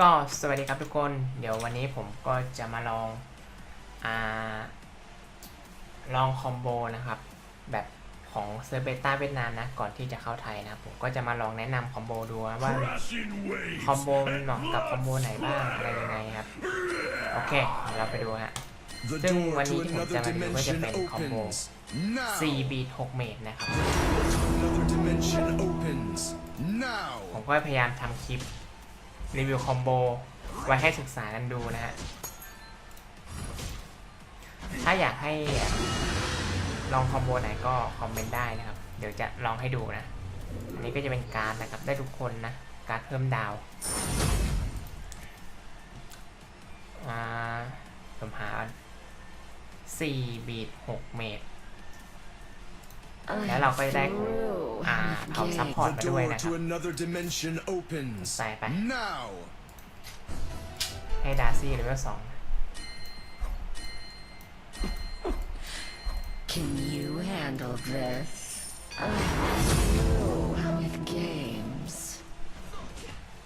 ก็สวัสดีครับทุกคน เดี๋ยววันนี้ผมก็จะมาลองอ่าลองคอมโบนะครับ แบบของเซอร์เบต้าเวียดนามนะ ก่อนที่จะเข้าไทยนะ ผมก็จะมาลองแนะนำคอมโบดูว่า Crashing waves. คอมโบมันเหมาะกับคอมโบไหนบ้างอะไรยังไงครับ โอเคเดี๋ยวเราไปดูฮะ The ซึ่ง door วันนี้ to ที่ผม another จะมาดูก็จะ dimension เป็นคอมโบ opens. Now. 4 beat 6เมตรนะครับ Another dimension opens. Now. ผมก็พยายามทำคลิป รีวิวคอมโบไว้ให้ศึกษากันดูนะฮะ ถ้าอยากให้ลองคอมโบไหนก็คอมเมนต์ได้นะครับ เดี๋ยวจะลองให้ดูนะ อันนี้ก็จะเป็นการ์ดนะครับ ได้ทุกคนนะ การ์ดเพิ่มดาวอาผมหา4บีท6เมตร แล้วเราก็จะได้ของ อ่าเผาซัพพอร์ต The มาด้วย door นะครับ to another dimension opens. ใส่ไป Now. ให้ดาร์ซี่เลเวลสอง Can you handle this? I'm through with games.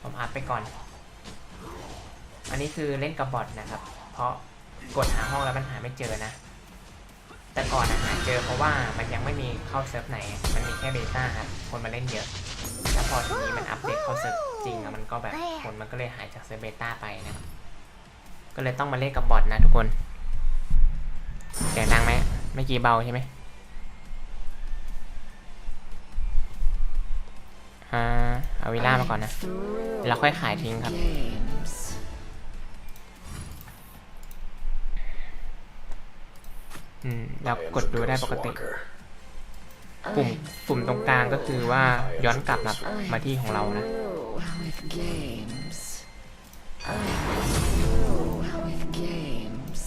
ผมอัพไปก่อน อันนี้คือเล่นกับบอทนะครับ เพราะกดหาห้องแล้วมันหาไม่เจอนะ แต่ก่อนอะหาเจอเพราะว่ามันยังไม่มีเข้าเซิร์ฟไหน มันมีแค่เบต้าครับคนมาเล่นเยอะแล้วพอทีนี้มันอัปเดตเข้าเซิร์ฟจริงอะมันก็แบบคนมันก็เลยหายจากเซิร์ฟเบต้าไปนะก็เลยต้องมาเล่นกับบอทนะทุกคนเสียงดังไหมเมื่อกี้เบาใช่ไหมอ่าเอาวิลล่ามาก่อนนะแล้วค่อยขายทิ้งครับ อืมแล้วกดดูได้ปกติ I'm ปุ่มปุ่มตรงกลางก็คือว่าย้อนกลับมา through มาที่ของเรานะ with games. I'm through with games.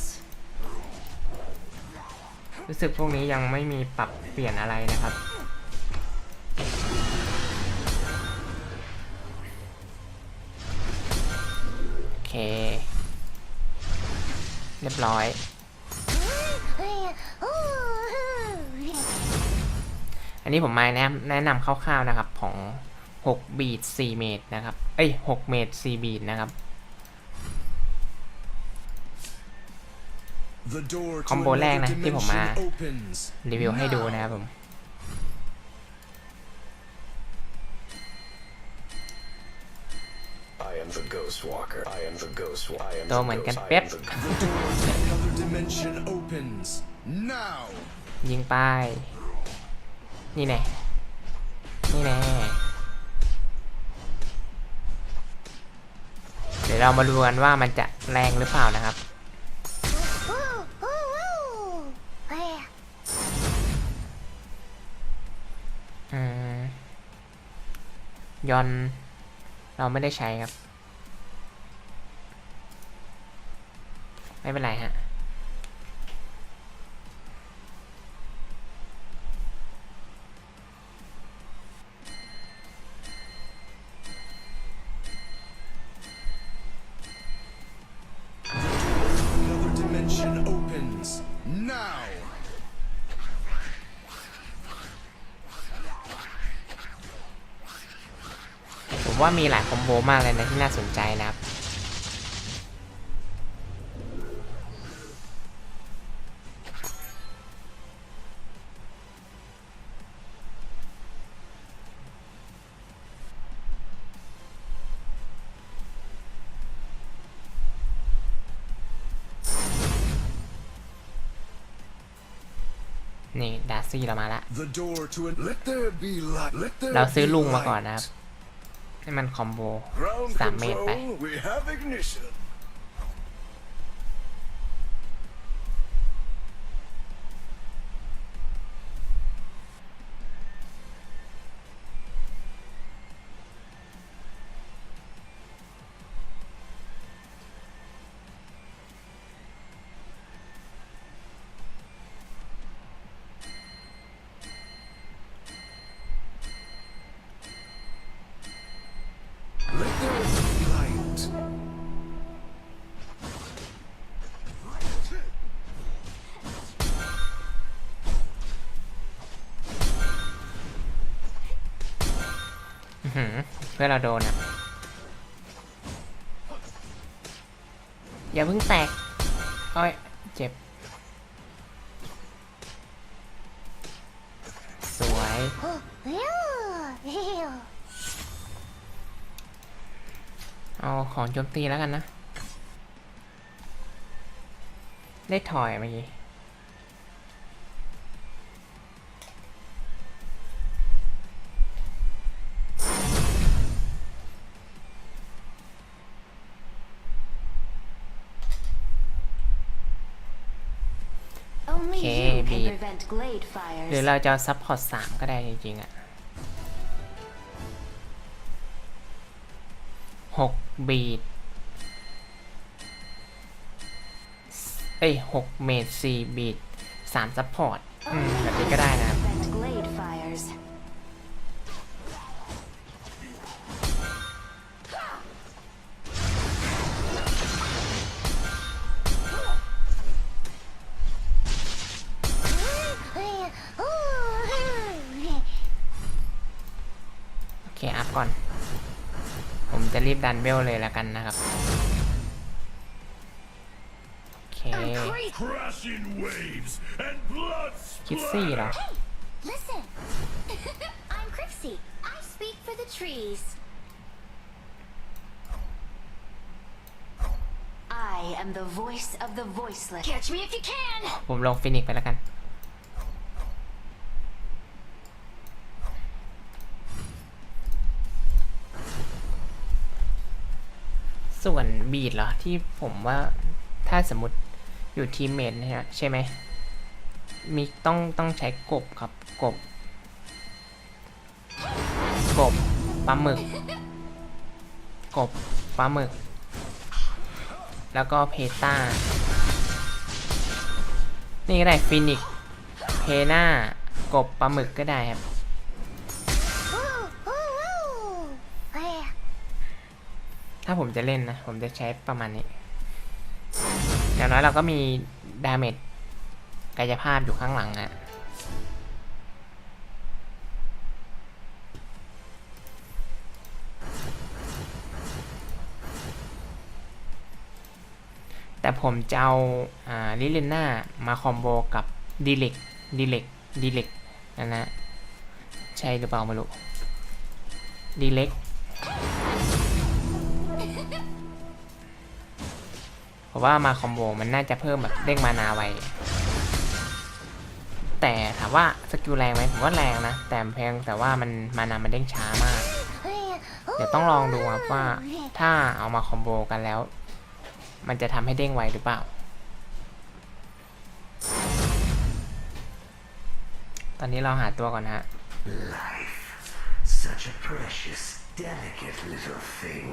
รู้สึกพวกนี้ยังไม่มีปรับเปลี่ยนอะไรนะครับโอเค เรียบร้อย อันนี้ผมมาแนะแนะนำคร่าวๆนะครับของ 6 บีท4เมตรนะครับ เอ้ย 6 เมตร4บีทนะครับ The door to คอมโบแรก another นะ ที่ผมมา dimension opens. รีวิวให้ดู Now. นะครับผม I am the Ghost Walker. I am the Ghost Walker. I am ตัว the เหมือนกัน Ghost- I เป๊ะ am the- The door to another dimension opens. Now. ยิงไป นี่แน่นี่แน่เดี๋ยวเรามาดูกันว่ามันจะแรงหรือเปล่านะครับยอน เราไม่ได้ใช้ครับ ไม่เป็นไรฮะ มีหลายคอมโบมากเลยนะที่น่าสนใจนะครับนี่ดาร์ซี่เรามาละ The door to an Let there be light. Let there เราซื้อ be ลุงมาก่อน light. นะครับ ให้มันคอมโบ Ground สามเมตรไป เพื่อเราโดนอะ อย่าเพิ่งแตกอ้อยเจ็บ สวย เอาของโจมตีแล้วกันนะ ได้ถอยเมื่อกี้ Only Okay, you can beat. prevent glade หรือ fires. เราจะซับพอร์ตสามก็ได้จริงๆอะหกบีดเอ้ยหกเมดสี่บีดสามซัพพอร์ต อืม แบบนี้ก็ได้นะ ดันเบลเลยแล้วกันนะครับโอเค Crashing waves and blood คิดซี่เหรอ Listen, I'm Crixie. I speak for the trees. I am the voice of the voiceless. Catch me if you can. ผมลงฟินิกซ์ไปแล้วกัน ส่วน บีดเหรอ ที่ผมว่าถ้าสมมติอยู่ทีมเมทนะฮะใช่ไหมมีต้องต้องใช้กบครับกบ กบปลาหมึก กบปลาหมึก แล้วก็เพต้า นี่ก็ได้ฟินิกเพน่ากบปลาหมึกก็ได้ครับ ถ้าผมจะเล่นนะ ผมจะใช้ประมาณนี้อย่างน้อยเราก็มีดาเมจกายภาพอยู่ข้างหลังอะแต่ผมจะเอาลิเลน่ามาคอมโบกับดีเล็กดีเล็กดีเล็กนะนะ ใช่หรือเปล่าไม่รู้ดีเล็ก ราะว่ามาคอมโบมันน่าจะเพิ่มแบบเด้งมานาไวแต่ถามว่าสกิลแรงไหมผมว่าแรงนะ แต่เพียงแต่ว่ามันมานามันเด้งช้ามาก เดี๋ยวต้องลองดูครับว่าถ้าเอามาคอมโบกันแล้ว มันจะทำให้เด้งไวหรือเปล่า ตอนนี้เราหาตัวก่อนนะฮะ Such a precious, delicate little thing.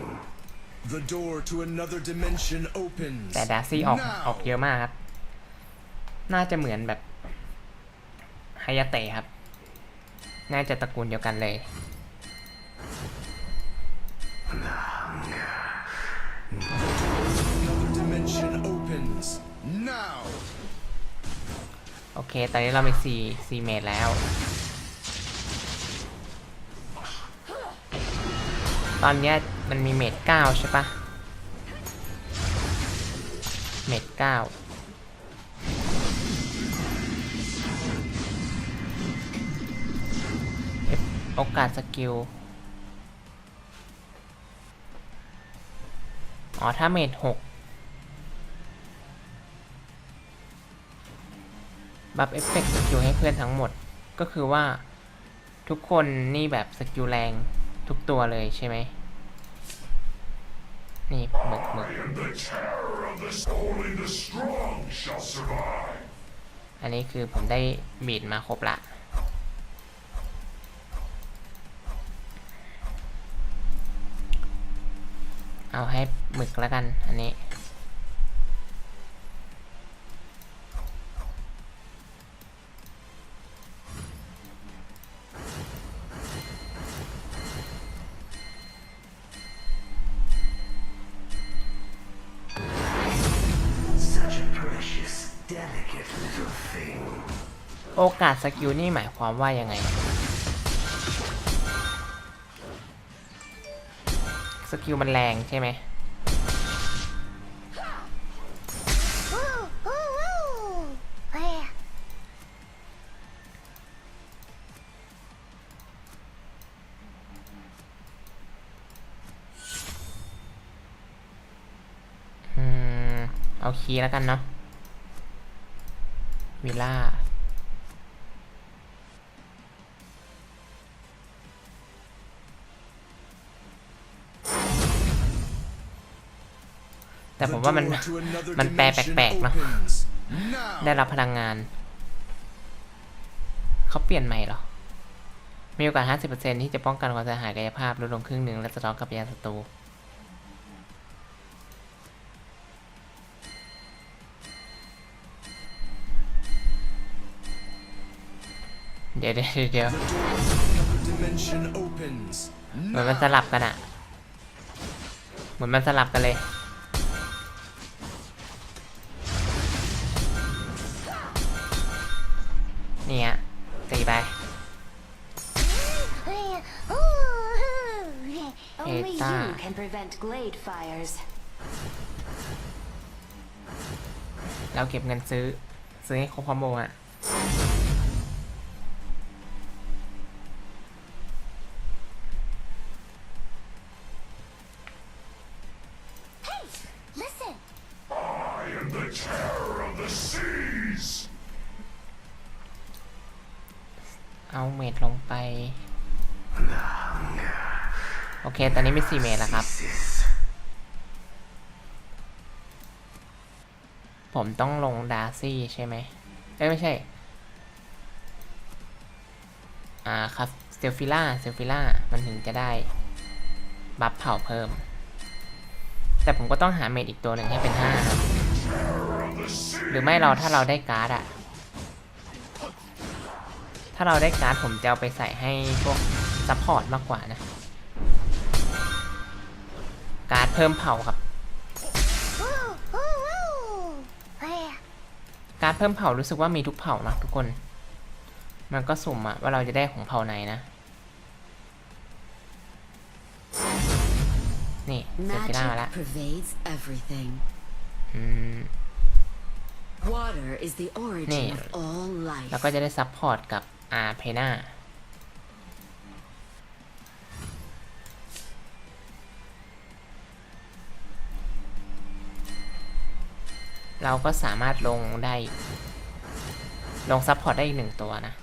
The door to another dimension opens. แต่ดาร์ซี่ออก now. ออกเยอะมากครับ น่าจะเหมือนแบบฮายาเตะครับ น่าจะตระกูลเดียวกันเลย Another dimension opens. Now. โอเค ตอนนี้เรามีสี่สี่เมตรแล้ว ตอนเนี้ย มันมีเมตรเก้าใช่ปะเมตรเก้าเอฟโอกาสสกิล อ๋อ ถ้าเมตรหกบัฟเอฟเฟกต์สกิลให้เพื่อนทั้งหมด ก็คือว่าทุกคนนี่แบบสกิลแรงทุกตัวเลยใช่ไหม นี่หมึกหมึกอันนี้คือผมได้มีดมาครบละเอาให้หมึกแล้วกัน อันนี้ โอกาสสกิลนี่หมายความว่ายังไง สกิลมันแรงใช่ไหมเอาคีย์แล้วกันเนาะวิลล่า แต่ผมว่ามัน The door to another มันแปล dimension แปลกๆเนอะ opens. Now. ได้รับพลังงาน เขาเปลี่ยนใหม่เหรอ มีโอกาส 50%ที่จะป้องกันความเสียหายกายภาพลดลงครึ่งหนึ่งและสะท้อนกับยานศัตรูเดี๋ยวเดี๋ยวเดี๋ยว The door to another dimension opens. เหมือนมันสลับกันอะเหมือนมันสลับกันเลย Only Eta. you can prevent glade fires. เราเก็บเงินซื้อ ซื้อให้ครบคอมโบอะ สี่เมดแล้วครับ ผมต้องลงดาร์ซี่ใช่ไหมเอ้ยไม่ใช่ อ่าครับเซลฟิล่าเซลฟิล่ามันถึงจะได้ บัฟเผาเพิ่ม แต่ผมก็ต้องหาเมดอีกตัวหนึ่งให้เป็นห้าครับหรือไม่เราถ้าเราได้การ์ดอะถ้าเราได้การ์ดผมจะเอาไปใส่ให้พวกซัพพอร์ตมากกว่านะ การ์ดเพิ่มเผาครับ Woo, woo, woo. Yeah. การ์ดเพิ่มเผ่ารู้สึกว่ามีทุกเผ่านะทุกคน มันก็สุ่มอะว่าเราจะได้ของเผ่าไหนนะ นี่เซฟิล่ามาแล้ว Magic pervades everything. อืม Water is the origin Nee. of all life. แล้วก็จะได้ซับพอร์ตกับอาเพนา เราก็สามารถลงได้ ลงซับพอร์ตได้อีกหนึ่งตัวนะ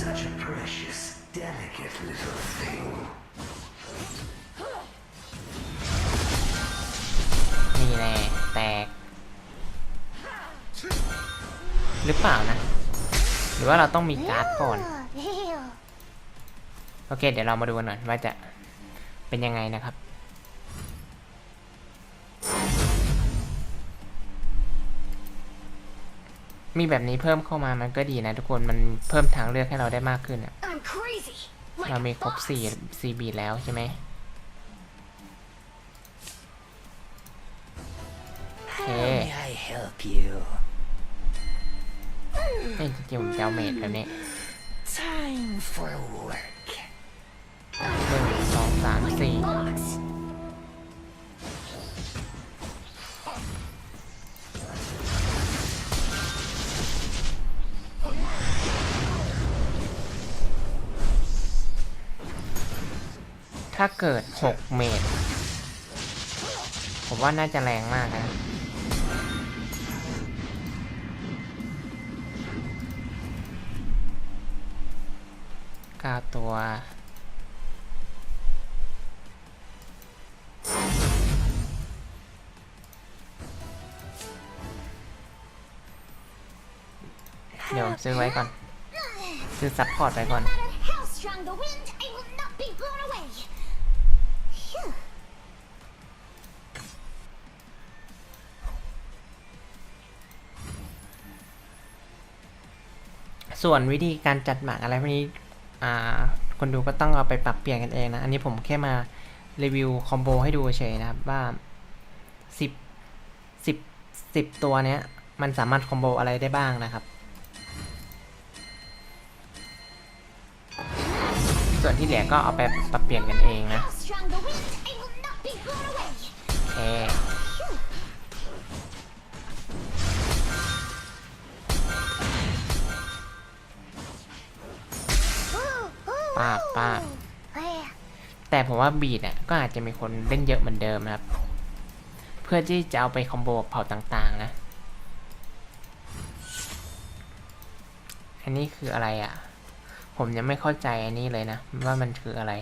Such a precious, delicate little thing. นี่แน่แตก หรือเปล่านะ หรือว่าเราต้องมีการ์ดก่อน Ew. โอเค เดี๋ยวเรามาดูกันหน่อยว่าจะเป็นยังไงนะครับ มีแบบนี้เพิ่มเข้ามามันก็ดีนะทุกคนมันเพิ่มทางเลือกให้เราได้มากขึ้นอะ I'm crazy. Like เรามีครบ fox. สี่ซีบีแล้วใช่ไหมโอเค I help you? เอ้ยจริงๆผมจะเอาเมดแบบนี้ Time for work. หนึ่งสองสามสี่ ถ้าเกิดหกเมตร ผมว่าน่าจะแรงมากนะเก้าตัว เดี๋ยวซื้อไว้ก่อน ซื้อซัพพอร์ตไว้ก่อน strong the wind, I will not be blown away. ส่วนวิธีการจัดหมากอะไรพวกนี้อ่าคนดูก็ต้องเอาไปปรับเปลี่ยนกันเองนะ อันนี้ผมแค่มารีวิวคอมโบให้ดูเฉยนะครับว่าสิบสิบสิบตัวเนี้ย มันสามารถคอมโบอะไรได้บ้างนะครับ ส่วนที่เหลือก็เอาไปปรับเปลี่ยนกันเองนะโอเค ป้าบป้าบ Yeah. แต่ผมว่าบีดอะก็อาจจะมีคนเล่นเยอะเหมือนเดิมนะครับ เพื่อที่จะเอาไปคอมโบกับเผ่าต่างๆนะ อันนี้คืออะไรอะ่ะ ผมยังไม่เข้าใจอันนี้เลยนะ ว่ามันคืออะไร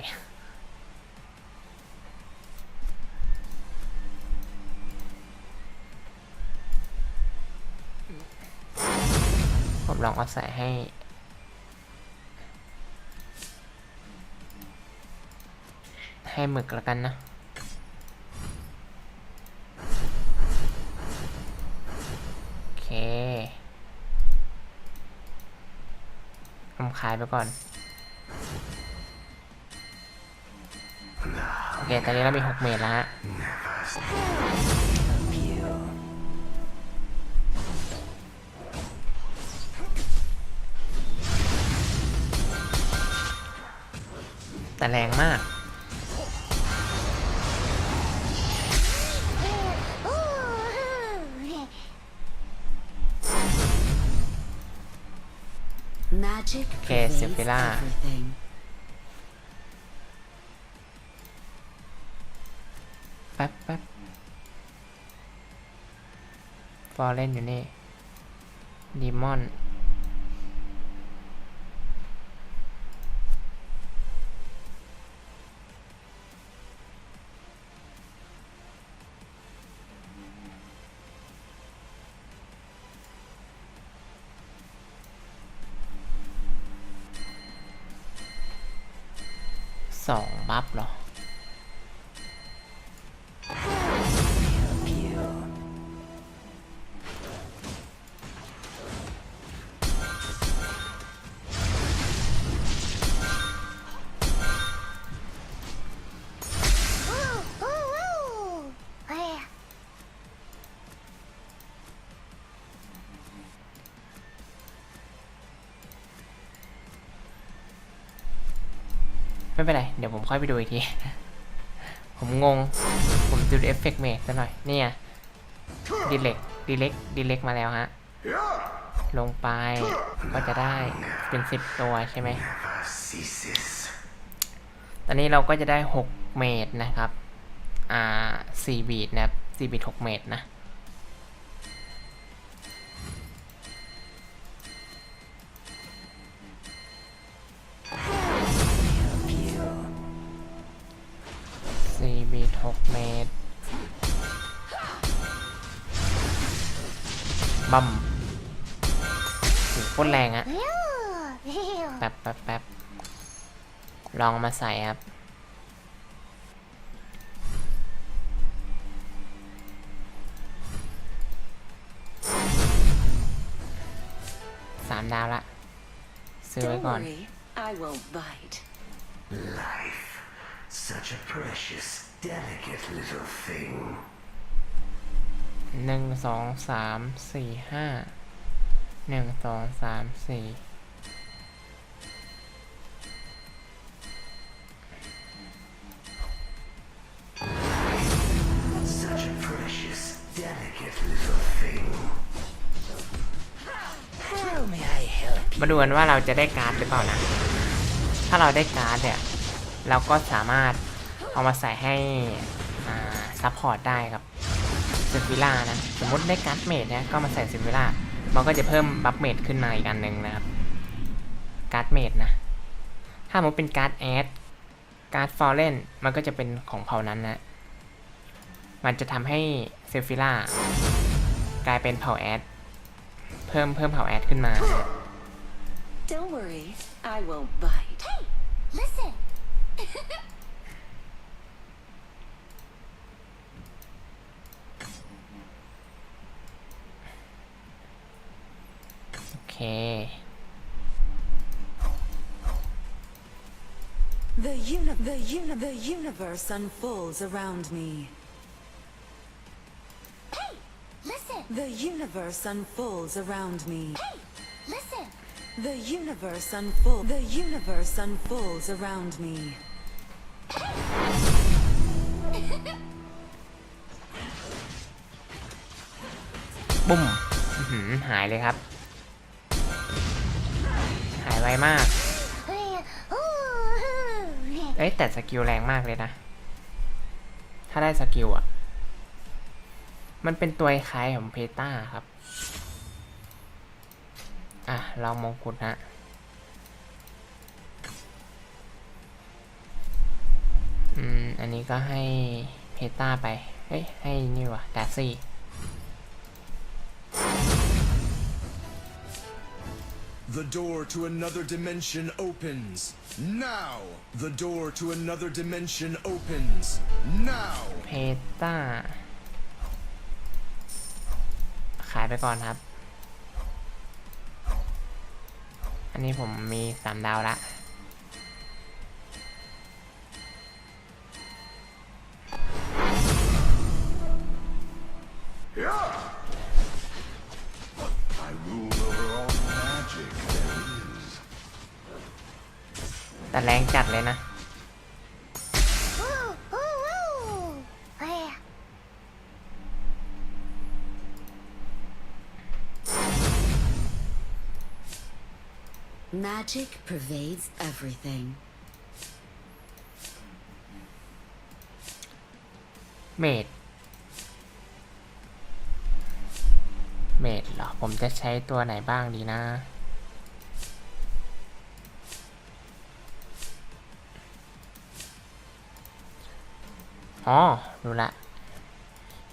ผมลองเอาใส่ให้ ให้หมึกแล้วกันนะ โอเคทำขายไปก่อน โอเค ตอนนี้เรามีหกเมตรแล้วฮะแต่แรงมาก อร์เล่นอยู่นี่ดีมอนสองบัฟเหรอ เป็นไร เดี๋ยวผมค่อยไปดูอีกที ผมงง ผมดูเอฟเฟกต์เมกซะหน่อยเนี่ยดีเล็กดีเล็กดีเล็กมาแล้วฮะ ลงไปก็จะได้เป็นสิบตัวใช่ไหม ตอนนี้เราก็จะได้หกเมตรนะครับ อ่าสี่บีทนะครับสี่บีทหกเมตรนะ บีทหกเมตรบัมโหโคตรแรงอะ ew, ew. แป๊บแป๊บแป๊บลองเอามาใส่ครับ สามดาวละ ซื้อไว้ Don't ก่อน worry, I won't bite. Life. Such a precious, delicate little thing. หนึ่งสองสามสี่ห้าหนึ่งสองสามสี่ Such a precious, delicate little thing. How may I help มาดูกันว่าเราจะได้การ์ดหรือเปล่านะ ถ้าเราได้การ์ดเนี่ย เราก็สามารถ เอามาใส่ให้ซัพพอร์ตได้ครับเซฟิล่านะสมมติได้การ์ดเมดเนี่ยก็มาใส่เซฟิล่ามันก็จะเพิ่มบัฟเมดขึ้นมาอีกอันหนึ่งนะครับการ์ดเมดนะ ถ้ามันเป็นการ์ดแอดการ์ดฟอร์เรนมันก็จะเป็นของเผ่านั้นนะ มันจะทำให้เซฟิล่ากลายเป็นเผ่าแอดเพิ่มเพิ่มเผ่าแอดขึ้นมา Don't worry, I won't bite. Hey, listen. เค The uni- the uni- the universe unfolds around me. Hey, listen. The universe unfolds around me. Hey, listen. The universe unfolds. The universe unfolds around me. บุ้มอื้อหือหายเลยครับ หายไวมาก Eh, ooh, ooh. เอ้ยแต่สกิลแรงมากเลยนะ ถ้าได้สกิลอะมันเป็นตัวคล้ายของเพต้าครับ อะ เรามงกุฎฮะอืม อันนี้ก็ให้เพต้าไป เฮ้ย ให้นี่วะดาซี่ The door to another dimension opens. Now! The door to another dimension opens. Now! เพต้า ขายไปก่อนครับ อันนี้ผมมีสามดาวละ เลยนะ Woo, woo, woo. Yeah. Magic pervades everything. เมดเมดเหรอ ผมจะใช้ตัวไหนบ้างดีนะ อ๋อรู้ละ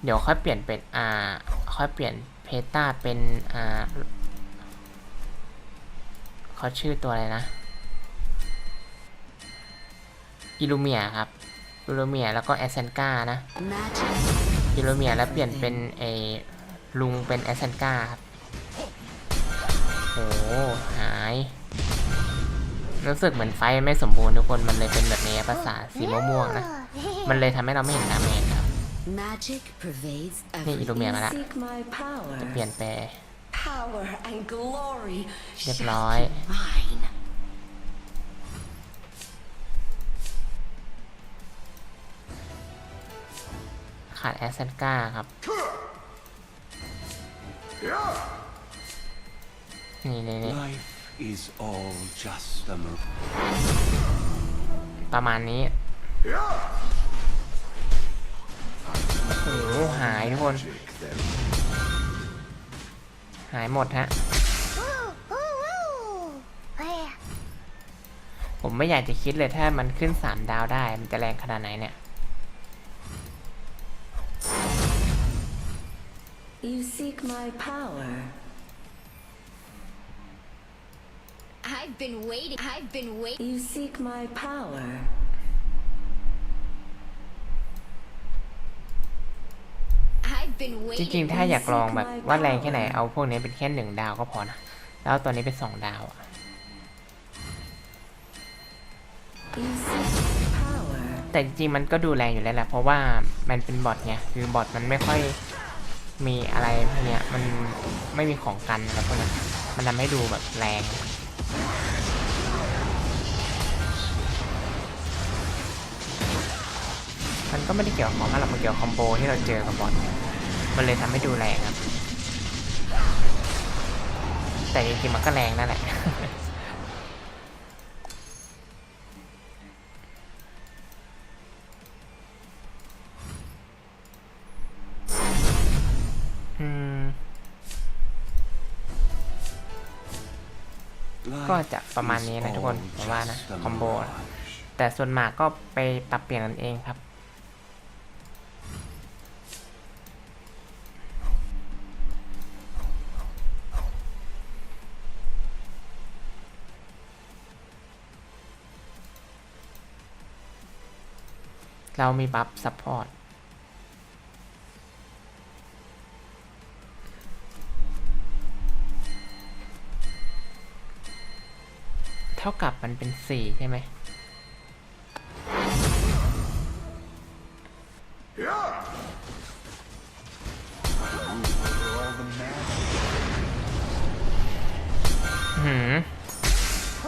เดี๋ยวค่อยเปลี่ยนเป็นอ่าค่อยเปลี่ยนเพตาเป็นอ่าเขาชื่อตัวอะไรนะอิลูเมียครับอิลูเมียแล้วก็แอสเซนกานะอิลูเมียแล้วเปลี่ยนเป็น everything. เอลุงเป็นแอสเซนกาครับโอ้หาย รู้สึกเหมือนไฟไม่สมบูรณ์ทุกคนมันเลยเป็นแบบนี้ภาษาสีม่วงๆนะ มันเลยทำให้เราไม่เห็นดาเมจครับ Magic pervades นี่อิลู everything. เมียมาละ Seek my power. เปลี่ยนไป Power and glory เรียบ shall ร้อย be mine. ขาดแอสเซนกาครับ นี่นี่นี่ Life is all just a move. ประมาณนี้ โอ้โหหายทุกคน Magic there หายหมดฮะ Woo, woo, woo. Yeah. ผมไม่อยากจะคิดเลยถ้ามันขึ้น3ดาวได้ มันจะแรงขนาดไหนเนี่ย You seek my power. I've been waiting. I've been waiting. You seek my power. I've been จริงๆ ถ้าอยากลองแบบว่าแรงแค่ไหนเอาพวกนี้เป็นแค่หนึ่งดาวก็พอนะ แล้วเอาตัวนี้เป็นสองดาวอะแต่จริงๆ มันก็ดูแรงอยู่แล้วแหละเพราะว่ามันเป็นบอทไงคือบอทมันไม่ค่อยมีอะไรพวกเนี้ยมันไม่มีของกันอะไรพวกนี้มันทำให้ดูแบบแรงมันก็ไม่ได้เกี่ยวกับของอะไรหรอกมันเกี่ยวกับคอมโบที่เราเจอกับบอท มันเลยทำให้ดูแรงครับ แต่จริงๆมันก็แรงนั่นแหละอืมก็จะประมาณนี้นะทุกคนผมว่านะ คอมโบ แต่ส่วนมากก็ไปปรับเปลี่ยนกันเองครับ เรามีบัฟซัพพอร์ตเท่ากับมันเป็นสี่ใช่ไหม หืม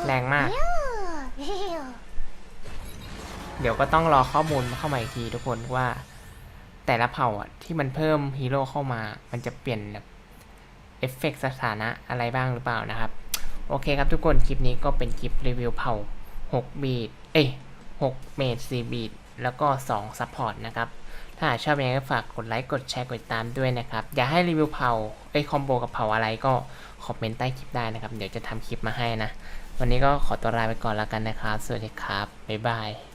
แรงมาก เดี๋ยวก็ต้องรอข้อมูลเข้ามาอีกทีทุกคนว่า แต่ละเผ่าอะที่มันเพิ่มฮีโร่เข้ามา มันจะเปลี่ยนแบบเอฟเฟกต์สถานะอะไรบ้างหรือเปล่านะครับ โอเคครับทุกคนคลิปนี้ก็เป็นคลิปรีวิวเผ่า 6 บีดเอ้ย6เมด4บีดแล้วก็2ซัพพอร์ตนะครับ ถ้าชอบยังไงก็ฝากกดไลค์กดแชร์กดติดตามด้วยนะครับ อยากให้รีวิวเผ่าเอ้ยคอมโบกับเผ่าอะไรก็คอมเมนต์ใต้คลิปได้นะครับ เดี๋ยวจะทำคลิปมาให้นะ วันนี้ก็ขอตัวลาไปก่อนแล้วกันนะครับ สวัสดีครับ บ๊ายบาย